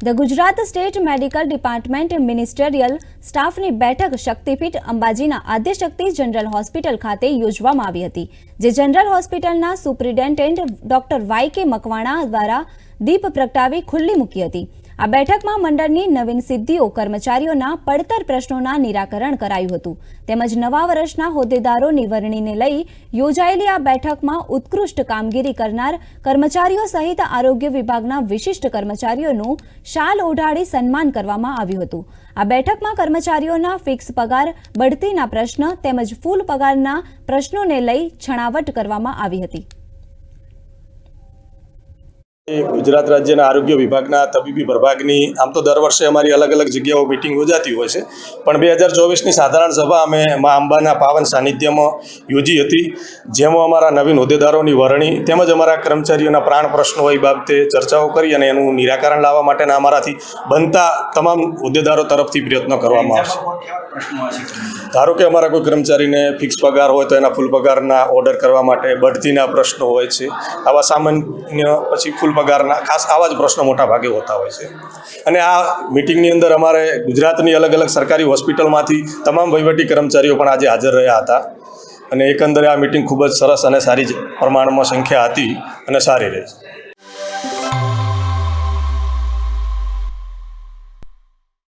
The Gujarat state medical department ministerial સ્ટાફની બેઠક શક્તિપીઠ અંબાજીના આદ્યશક્તિ જનરલ હોસ્પિટલ ખાતે યોજવામાં આવી હતી, જે જનરલ હોસ્પિટલના સુપ્રિન્ટેન્ડન્ટ ડોક્ટર વાય કે મકવાણા દ્વારા દીપ પ્રગટાવી ખુલ્લી મૂકી હતી. આ બેઠકમાં મંડળની નવીન સિદ્ધિઓ, કર્મચારીઓના પડતર પ્રશ્નોના નિરાકરણ કરાયું હતું. તેમજ નવા વર્ષના હોદ્દેદારોની વરણીને લઈ યોજાયેલી આ બેઠકમાં ઉત્કૃષ્ટ કામગીરી કરનાર કર્મચારીઓ સહિત આરોગ્ય વિભાગના વિશિષ્ટ કર્મચારીઓનું શાલ ઓઢાડી સન્માન કરવામાં આવ્યું હતું. આ બેઠકમાં કર્મચારીઓના ફિક્સ પગાર, બઢતીના પ્રશ્ન તેમજ ફૂલ પગારના પ્રશ્નોને લઈ છણાવટ કરવામાં આવી હતી. ગુજરાત રાજ્યના આરોગ્ય વિભાગના તબીબી પ્રભાગની, આમ તો દર વર્ષે અમારી અલગ અલગ જગ્યાઓ મિટિંગ યોજાતી હોય છે. પણ બે હજાર ચોવીસની સાધારણ સભા અમે મા અંબાના પાવન સાનિધ્યમાં યોજી હતી. જેમાં અમારા નવીન હોદ્દેદારોની વરણી તેમજ અમારા કર્મચારીઓના પ્રાણ પ્રશ્નો એ બાબતે ચર્ચાઓ કરી અને એનું નિરાકરણ લાવવા માટેના અમારાથી બનતા તમામ હોદ્દેદારો તરફથી પ્રયત્નો કરવામાં આવશે. ધારો કે અમારા કોઈ કર્મચારીને ફિક્સ પગાર હોય તો એના ફૂલ પગારના ઓર્ડર કરવા માટે બઢતીના પ્રશ્નો હોય છે. આવા સામાન્ય પછી ફૂલ પગારના ખાસ આવા જ પ્રશ્નો મોટા ભાગે હોતા હોય છે. અને આ મિટિંગની અંદર અમારે ગુજરાતની અલગ અલગ સરકારી હોસ્પિટલમાંથી તમામ વહીવટી કર્મચારીઓ પણ આજે હાજર રહ્યા હતા. અને એકંદરે આ મિટિંગ ખૂબ જ સરસ અને સારી પ્રમાણમાં સંખ્યા હતી અને સારી રહી છે.